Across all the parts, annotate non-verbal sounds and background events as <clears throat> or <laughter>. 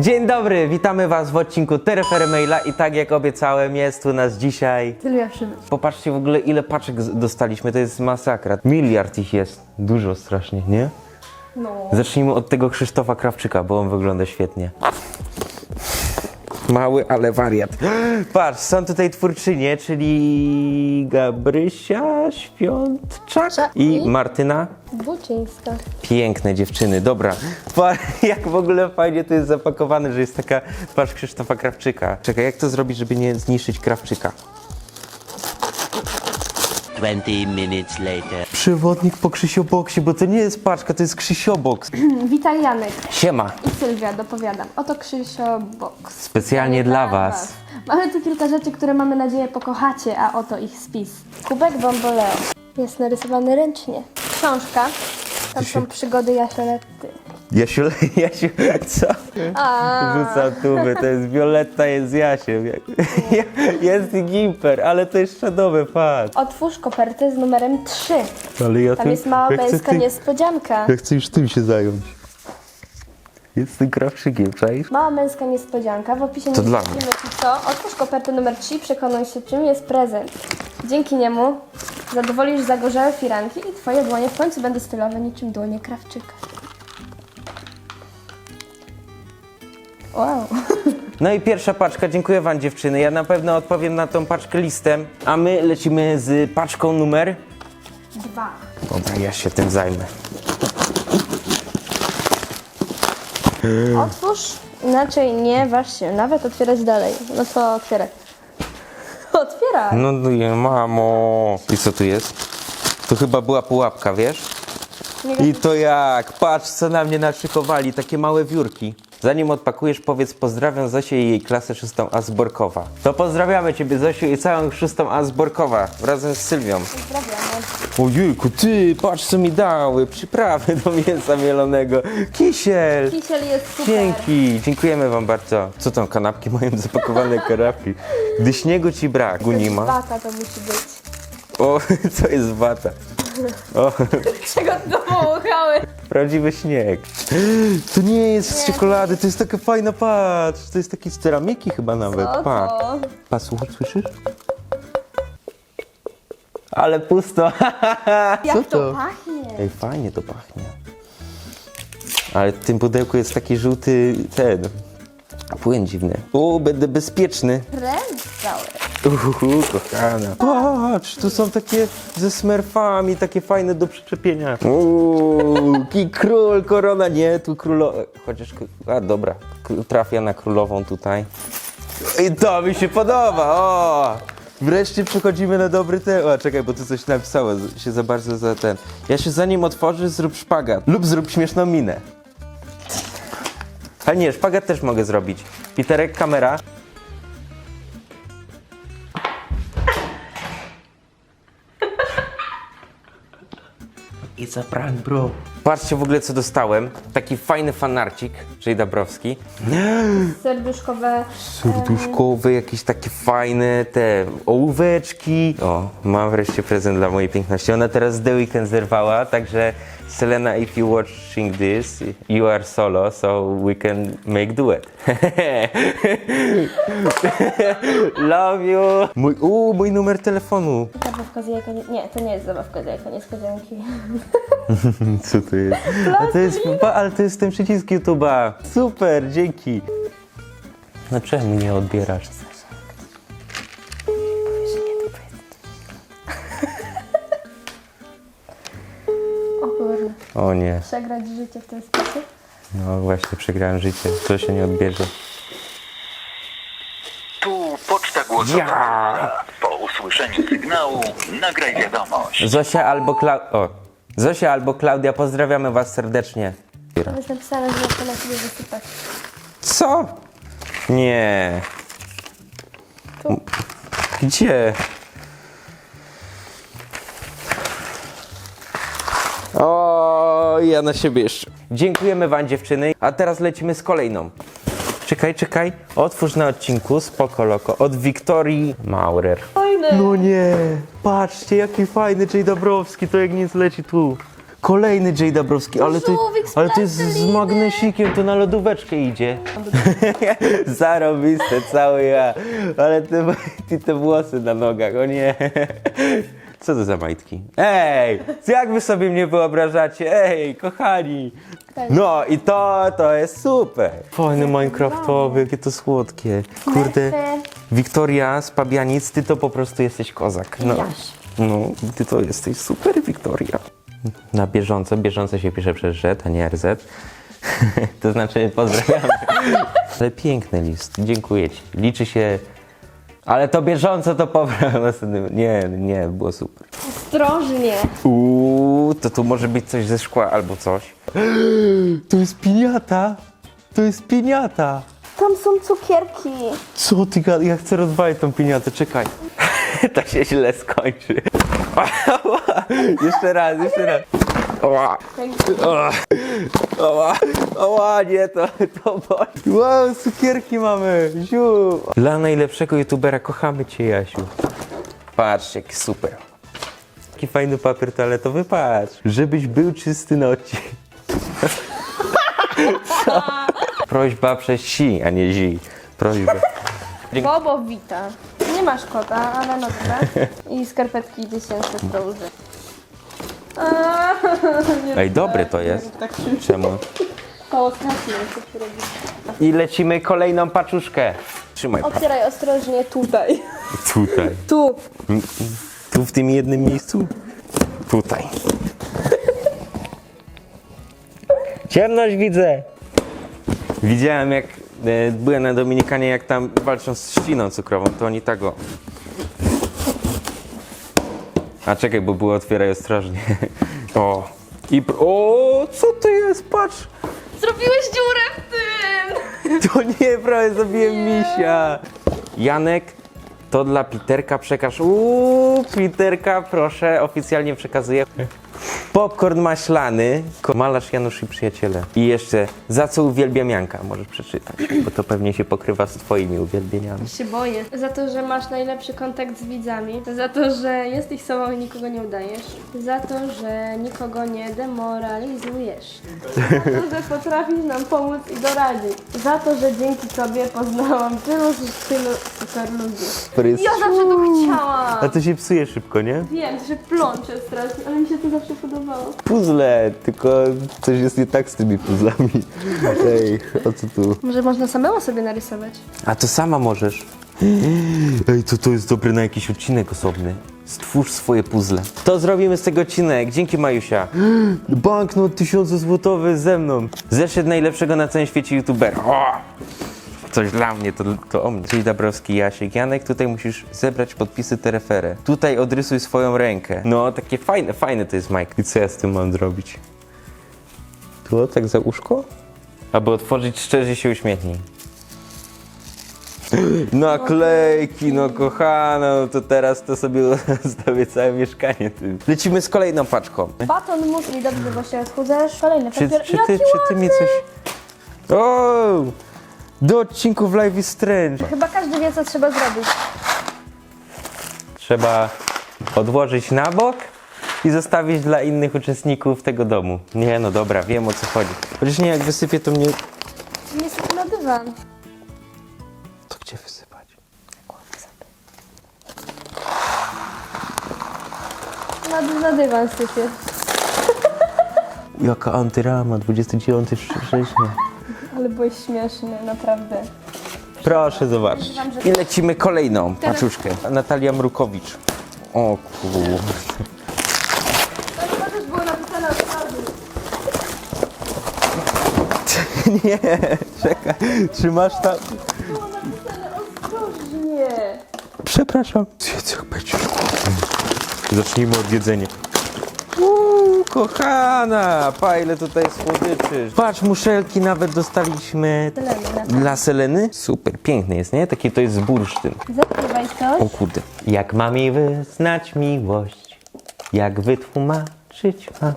Dzień dobry, witamy Was w odcinku Terefery Maila i tak jak obiecałem jest tu nas dzisiaj. Sylwia Przybysz. Popatrzcie w ogóle ile paczek z- dostaliśmy, to jest masakra. Miliard ich jest, dużo strasznie, nie? No. Zacznijmy od tego Krzysztofa Krawczyka, bo on wygląda świetnie. Mały, ale wariat. <gasps> Patrz, są tutaj twórczynie, czyli Gabrysia Świątczak i? Martyna Buczyńska. Piękne dziewczyny, dobra. Pa- <laughs> Jak w ogóle fajnie to jest zapakowane, że jest taka twarz Krzysztofa Krawczyka. Czekaj, jak to zrobić, żeby nie zniszczyć Krawczyka? 20 minutes later. Przewodnik po Krzysioboksie, bo to nie jest paczka, to jest Krzysioboks. <clears throat> Witaj Janek Siema, i Sylwia, dopowiadam. Oto Krzysio Box. specjalnie dla was. Mamy tu kilka rzeczy, które mamy nadzieję pokochacie, a oto ich spis. Kubek Bomboleo. Jest narysowany ręcznie. Książka. Tam są przygody Jasioletty. Jasiu, <laughs> Jasiu, co? Rzuca tuby, to jest Violetta, jest Jasiem. <laughs> Jest i Gimper, ale to jest czadowe, patrz. Otwórz kopertę z numerem 3. Ale ja Tam jest mała męska niespodzianka. Ja chcę już tym się zająć. Jest tym Krawczykiem, czaisz? Mała męska niespodzianka. W opisie To nie dla widzimy ci co. Otwórz kopertę numer 3 przekonuj się czym jest prezent. Dzięki niemu zadowolisz zagorzałe firanki i twoje dłonie w końcu będą stylowe niczym dłonie krawczyka. Wow. <laughs> No i pierwsza paczka, dziękuję wam dziewczyny. Ja na pewno odpowiem na tą paczkę listem, a my lecimy z paczką numer... Dwa. Dobra, ja się tym zajmę. Otwórz, inaczej nie waż się, nawet otwierać dalej. No to otwieraj. <laughs> Otwieraj. No no je, mamo. I co tu jest? To chyba była pułapka, wiesz? Nie I to jak? Patrz, co na mnie naszykowali, takie małe wiórki. Zanim odpakujesz, powiedz pozdrawiam Zosię i jej klasę szóstą A z Borkowa. To pozdrawiamy Ciebie, Zosiu, i całą szóstą A z Borkowa, razem z Sylwią. Pozdrawiamy. Ojejku, ty, patrz co mi dały, przyprawy do mięsa mielonego, kisiel. Kisiel jest super. Dzięki, dziękujemy wam bardzo. Co tam, kanapki mają zapakowane <laughs> kanapki? Gdy śniegu ci brak, gu nie ma. Wata to musi być. O, <laughs> co jest wata? O, <laughs> Czego to połuchały? prawdziwy śnieg. To nie jest z czekolady, to jest taka fajna, patrz. To jest taki z ceramiki chyba nawet, Co pa. to? Pa, słuchaj, słyszysz? Ale pusto. <laughs> Jak Co to to? pachnie? Ej, fajnie to pachnie. Ale w tym pudełku jest taki żółty ten. Płyn dziwny. O, będę bezpieczny. Krem cały. Uhu, kochana. Patrz, tu są takie ze smerfami, takie fajne do przyczepienia. Uuu, i król, korona, nie, tu królowa. Chociaż, a dobra, trafia na królową tutaj. I to mi się podoba, o! Wreszcie przechodzimy na dobry temat. O, czekaj, bo tu coś napisało, z- się za bardzo za ten. Ja się zanim otworzy, zrób szpagat. Lub zrób śmieszną minę. A nie, szpagat też mogę zrobić. Piterek, kamera. It's a prank, bro. Patrzcie w ogóle, co dostałem. Taki fajny fanarcik, czyli Dabrowski. <gasps> Serduszkowe. Serduszkowe, jakieś takie fajne te ołóweczki. O, mam wreszcie prezent dla mojej piękności. Ona teraz The Weekend zerwała, także Selena, if you watching this, you are solo, so we can make duet. <laughs> Love you. Mój, u, mój numer telefonu. Zabawka z jajka. Nie, nie, to nie jest zabawka z jajka niespodzianki. <laughs> Co to jest? A to jest pa- ale to jest ten przycisk YouTube'a. Super, dzięki. No czemu nie odbierasz? O kurde. O nie, Przegrać życie w ten sposób? no właśnie przegrałem życie. To się nie odbierze. Tu poczta głosowa. Po usłyszeniu sygnału nagraj wiadomość. Zosia albo Klau... O. Zosia albo Klaudia, pozdrawiamy was serdecznie. Jest napisane, że to na siebie wysypać. Co? Nie. Gdzie? O, ja na siebie jeszcze. Dziękujemy wam dziewczyny, a teraz lecimy z kolejną. Czekaj, czekaj. Otwórz na odcinku Spoko Loko od Wiktorii Maurer. Fajne. No nie, patrzcie jaki fajny J. Dabrowski, to jak nic leci tu. Kolejny J. Dabrowski, ale to, Żółwik z ale to jest z plasteliny. magnesikiem, to na lodóweczkę idzie. <laughs> Zarobiste, cały ja. Ale te, ty <laughs> te włosy na nogach, o nie. Co to za majtki? Ej, jak wy sobie mnie wyobrażacie? Ej, kochani. No i to, to jest super. Fajny Minecraftowy, jakie to słodkie. Kurde. Wiktoria z Pabianic, ty to po prostu jesteś kozak. No, Jaś. no ty to jesteś super, Wiktoria. Na bieżąco, bieżąco się pisze przez Z, a nie RZ. <laughs> to znaczy pozdrawiamy. <laughs> Ale piękny list, dziękuję ci. Liczy się... Ale to bieżąco to popraw następnym. <laughs> Nie, nie, było super. Ostrożnie. Uuu, to tu może być coś ze szkła albo coś. <gasps> To jest piniata! To jest piniata! Tam są cukierki. Co ty gada? Ja chcę rozwalić tą piniatę, czekaj. <laughs> to się źle skończy. <laughs> jeszcze raz, jeszcze raz. Oła, oła, oła, oła, nie, to, to boli. Wow, cukierki mamy, ziu. Dla najlepszego youtubera kochamy cię, Jasiu. Patrz, jaki super. Jaki fajny papier toaletowy, patrz. Żebyś był czysty na odcinek. <laughs> Prośba przez si, a nie zi. Prośba. Bobo wita. Nie masz kota, ale no dobra. I skarpetki 1000 do łzy. <laughs> Ej, dobre to jest. Tak. Czemu? Jest <laughs> to robić. I lecimy kolejną paczuszkę. Trzymaj. Otwieraj ostrożnie tutaj. Tutaj. <laughs> Tu. Tu w tym jednym miejscu? Tutaj. Ciemność widzę. Widziałem jak e, byłem na Dominikanie, jak tam walczą z trzciną cukrową, to oni tak o. A czekaj, bo było otwieraj ostrożnie. O. I pr- o, co to jest? Patrz. Zrobiłeś dziurę w tym! To nie, prawie zabiłem misia. Janek, to dla Piterka przekaż. Uuu, Piterka, proszę, oficjalnie przekazuję. Popcorn maślany, malarz Janusz i przyjaciele. I jeszcze, za co uwielbiam Janka, możesz przeczytać, <clears throat> bo to pewnie się pokrywa z twoimi uwielbieniami. się boję. Za to, że masz najlepszy kontakt z widzami. Za to, że jesteś sobą i nikogo nie udajesz. Za to, że nikogo nie demoralizujesz. <laughs> Za to, że potrafisz nam pomóc i doradzić. Za to, że dzięki tobie poznałam tylu, tylu super ludzi. Ja zawsze to chciałam! A to się psuje szybko, nie? Wiem, że plączę strasznie, ale mi się to zawsze podobało. Puzzle, tylko coś jest nie tak z tymi puzzlami. Ej, o co tu? Może można samemu sobie narysować? A to sama możesz. Ej, to to jest dobre na jakiś odcinek osobny. Stwórz swoje puzzle. To zrobimy z tego odcinek. Dzięki Majusia. <gasps> Banknot tysiącozłotowy ze mną. Zeszyt najlepszego na całym świecie youtubera. O! Coś dla mnie, to, to o mnie. Czyli Dabrowski, Jasiek, Janek, tutaj musisz zebrać podpisy tereferę. Tutaj odrysuj swoją rękę. No, takie fajne, fajne to jest Mike. I co ja z tym mam zrobić? Tu, tak za uszko? Aby otworzyć szczerze się uśmiechnij. <laughs> Naklejki, no kochana, no to teraz to sobie <laughs> zostawię całe mieszkanie tym. Lecimy z kolejną paczką. Baton musli, dobrze, bo się odchudzesz. Kolejny Czy, papier. czy, ty, Jaki czy ty mi coś... O! Do odcinków Live is Strange. Chyba każdy wie, co trzeba zrobić. Trzeba odłożyć na bok i zostawić dla innych uczestników tego domu. Nie, no dobra, wiem o co chodzi. Chociaż nie, jak wysypię, to mnie... Nie sypie na dywan. To gdzie wysypać? Na, na dywan sypie. Jaka antyrama, 29 września. Ale byłeś śmieszny, naprawdę. Proszę zobaczyć. I lecimy kolejną paczuszkę. Natalia Mrukowicz. O kurde. To też było napisane od razu. <laughs> Nie, czekaj. Trzymasz tam? Było napisane ostrożnie. Przepraszam. Zjedz jak będziesz głodny. Zacznijmy od jedzenia. Kochana, pa ile tutaj słodyczy. Patrz, muszelki nawet dostaliśmy Seleny, dla Seleny. Super, piękny jest, nie? Taki to jest z bursztyn. Coś. O kurde. Jak mam jej wyznać miłość? Jak wytłumaczyć mam?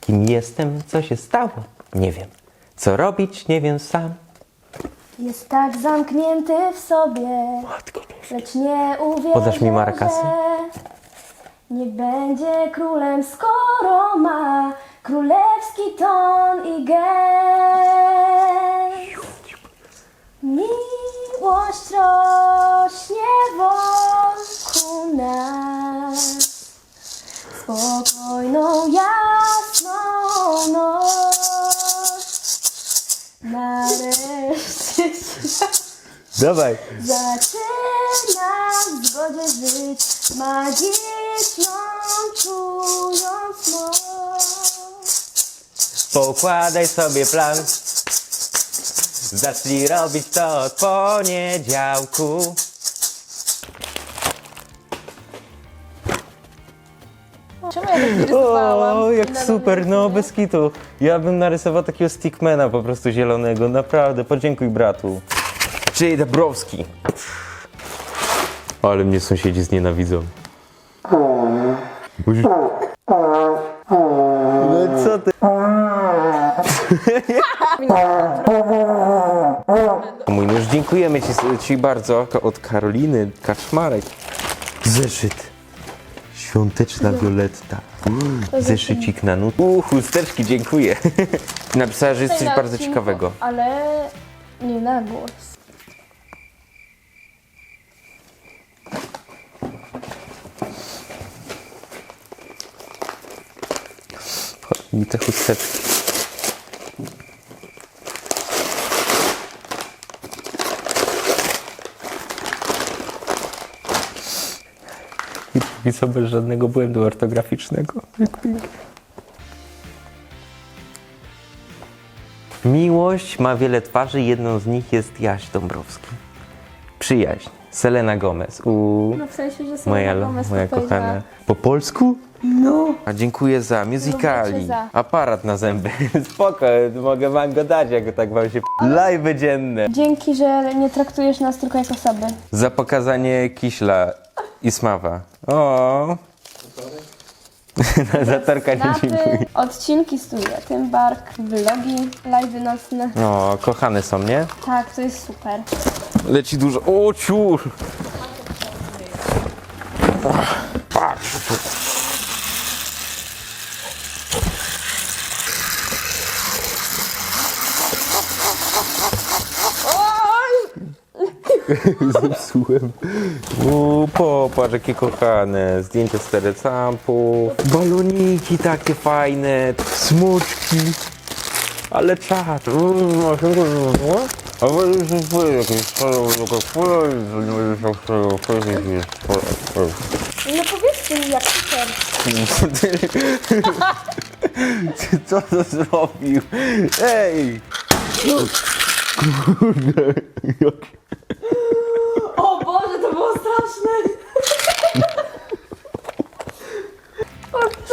Kim jestem? Co się stało? Nie wiem. Co robić? Nie wiem sam. Jest tak zamknięty w sobie, Matko lecz nie uwierzy, Podasz mi markasy? że nie będzie królem, skoro Spokojną, jasną noc. Nareszcie świat Dawaj. zaczyna w zgodzie żyć, magiczną czując moc. Poukładaj sobie plan. Zacznij robić to od poniedziałku. Rysowałam? O, jak super, no bez kitu. Ja bym narysował takiego stickmana po prostu zielonego, naprawdę. Podziękuj bratu. Czyli Dabrowski. Ale mnie sąsiedzi znienawidzą. No co ty? <laughs> Mój nóż, dziękujemy ci, ci bardzo. Od Karoliny Kaczmarek. Zeszyt. Świąteczna wioletta. Zeszycik na nut. Uuu, chusteczki, dziękuję. <laughs> Napisała, że jest coś bardzo ciekawego. Ale nie na głos. Mi te chusteczki. I co bez żadnego błędu ortograficznego. Miłość ma wiele twarzy, jedną z nich jest Jaś Dąbrowski. Przyjaźń. Selena Gomez. U No w sensie, że są moja, Gomez moja powiedziała. kochana. Po polsku? No. A dziękuję za musicali. za. Aparat na zęby. <laughs> Spoko, mogę wam go dać, jak tak wam się... Live dzienne. Dzięki, że nie traktujesz nas tylko jak osoby. Za pokazanie kiśla i smawa. O. <laughs> Zatorka nie dziękuję. Napy, odcinki studia Tymbark, vlogi, live'y nocne. O, kochane są, nie? Tak, to jest super. Leci dużo. O, ciur! Patrz. <laughs> Zepsułem. O, popatrz, jakie kochane. Zdjęcia z terecampów. Baloniki takie fajne. Smuczki. Ale czad. A wy już nie jakieś No powiedzcie mi, jak super. Ty co to zrobił? Ej! Kurde, <laughs> jak... <laughs> O Boże, to było straszne. <laughs>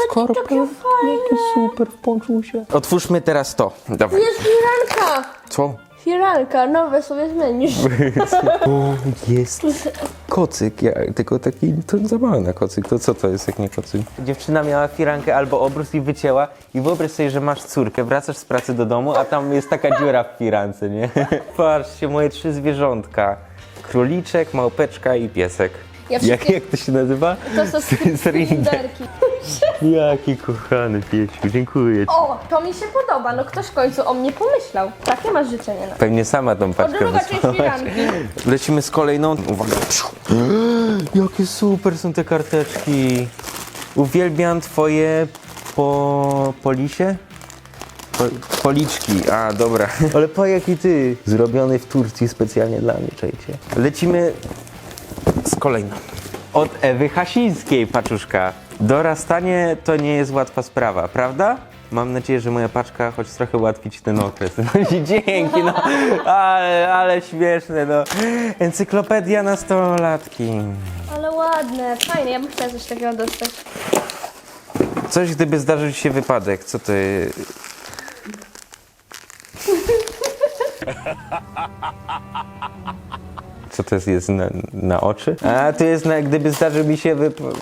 Skorpion, Fajne. super w ponczusie. Otwórzmy teraz to. Dawaj. Jest firanka. Co? Firanka, nowe sobie zmienisz. <laughs> O, jest kocyk, ja, tylko taki to zabawny kocyk. To co to jest, jak nie kocyk? Dziewczyna miała firankę albo obrus i wycięła i wyobraź sobie, że masz córkę, wracasz z pracy do domu, a tam jest taka dziura w firance, nie? <laughs> Patrzcie, moje trzy zwierzątka. Króliczek, małpeczka i piesek. Ja jak, wszystkie- jak to się nazywa? To są <laughs> cylinderki. <laughs> Jaki kochany piesiu, dziękuję ci. O, to mi się podoba. No ktoś w końcu o mnie pomyślał. Takie masz życzenie na. Pewnie sama tą paczkę Druga część wysłałaś. firanki. <laughs> Lecimy z kolejną. Uwaga. <gasps> Jakie super są te karteczki. Uwielbiam twoje po... polisie? Po, policzki, a dobra. Ale po jaki ty? Zrobiony w Turcji specjalnie dla mnie, czajcie. Lecimy z kolejną. Od Ewy Hasińskiej, paczuszka. Dorastanie to nie jest łatwa sprawa, prawda? Mam nadzieję, że moja paczka choć trochę ułatwi ci ten okres. <laughs> No i dzięki, no. Ale, ale śmieszne, no. Encyklopedia nastolatki. Ale ładne, fajne. Ja bym chciała coś takiego dostać. Coś, gdyby zdarzył ci się wypadek, co ty... <laughs> Co to jest, jest na, na oczy? A, to jest na, gdyby zdarzył mi się wypadek...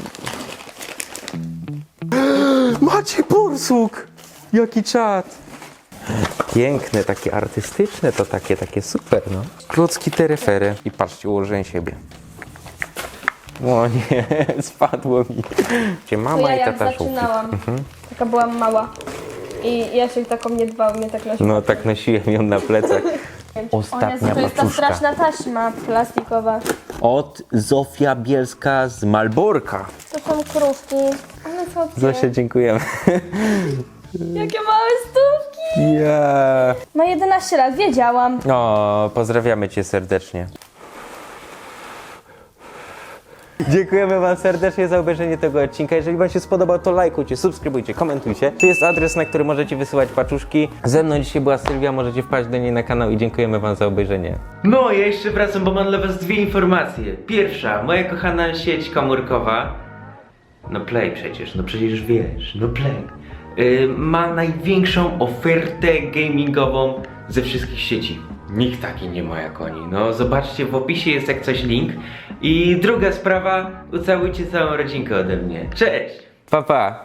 <gasps> Macie borsuk! Jaki czad! Piękne, takie artystyczne, to takie, takie super, no. Klocki terefery. I patrzcie, ułożenie siebie. O nie, <laughs> spadło mi. Gdzie To mama ja i jak tata żółty. zaczynałam. Taka byłam mała. I Jasiek taką nie dbał, mnie tak nosił. No tak nosiłem ją na plecach. <laughs> o Ostatnia Jezu, to jest ta paczuszka. straszna taśma plastikowa. Od Zofia Bielska z Malborka. To są krówki. One są. Zosia, dziękujemy. Jakie małe stówki! Ja. Ma 11 lat, wiedziałam. O, pozdrawiamy cię serdecznie. Dziękujemy Wam serdecznie za obejrzenie tego odcinka. Jeżeli Wam się spodobał, to lajkujcie, subskrybujcie, komentujcie. Tu jest adres, na który możecie wysyłać paczuszki. Ze mną dzisiaj była Sylwia, możecie wpaść do niej na kanał i dziękujemy Wam za obejrzenie. No, ja jeszcze wracam, bo mam dla Was dwie informacje. Pierwsza, moja kochana sieć komórkowa. No Play przecież, no przecież wiesz, no Play. Yy, ma największą ofertę gamingową ze wszystkich sieci. Nikt taki nie ma jak oni. No zobaczcie, w opisie jest jak coś link. I druga sprawa, ucałujcie całą rodzinkę ode mnie. Cześć! Pa, pa.